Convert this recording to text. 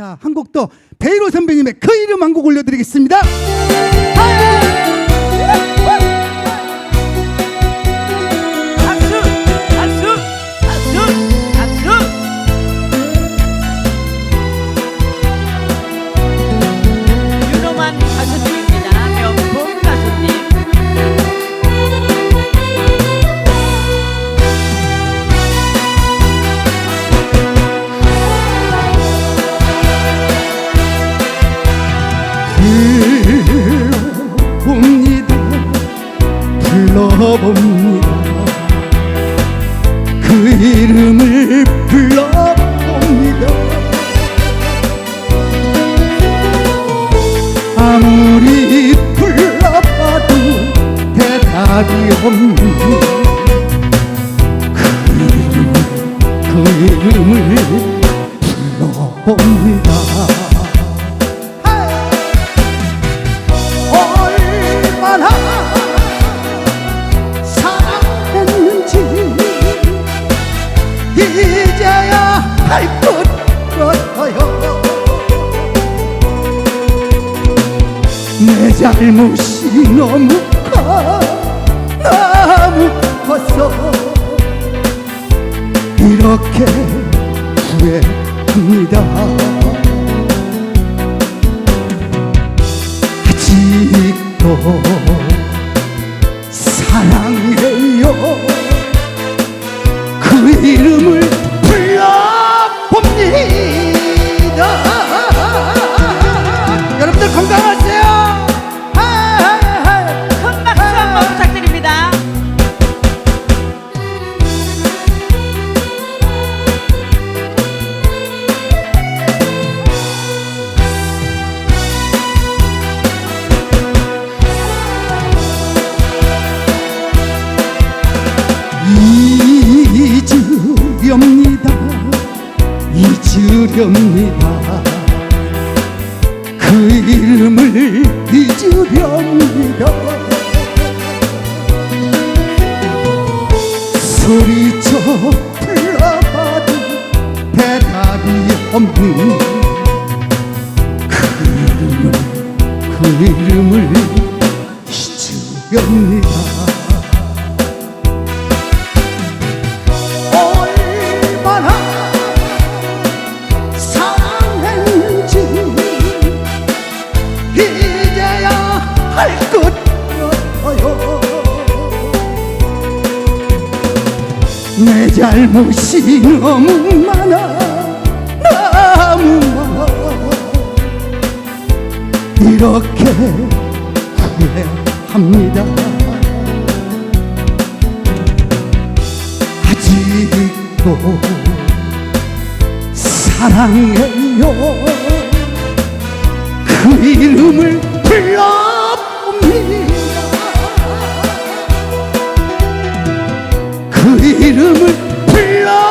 자, 한 곡 더 베이로 선배님의 그 이름 한 곡 올려드리겠습니다. 불러봅니다. 그 이름을 불러봅니다. 아무리 불러봐도 대답이 없는 그 이름, 그 이름을 내 잘못이 너무 커 너무 컸어 이렇게 후회합니다. 아직도 사랑해요 잊으렵니다. 잊으렵니다. 그 이름을 잊으렵니다. 소리쳐 불러봐도 대답이 없는 그 이름을 그 이름을 잊으렵니다 같아요. 내 잘못이 너무 많아 너무 많아 이렇게 후회합니다. 아직도 사랑해요. 그 이름을 그 이름을 불러.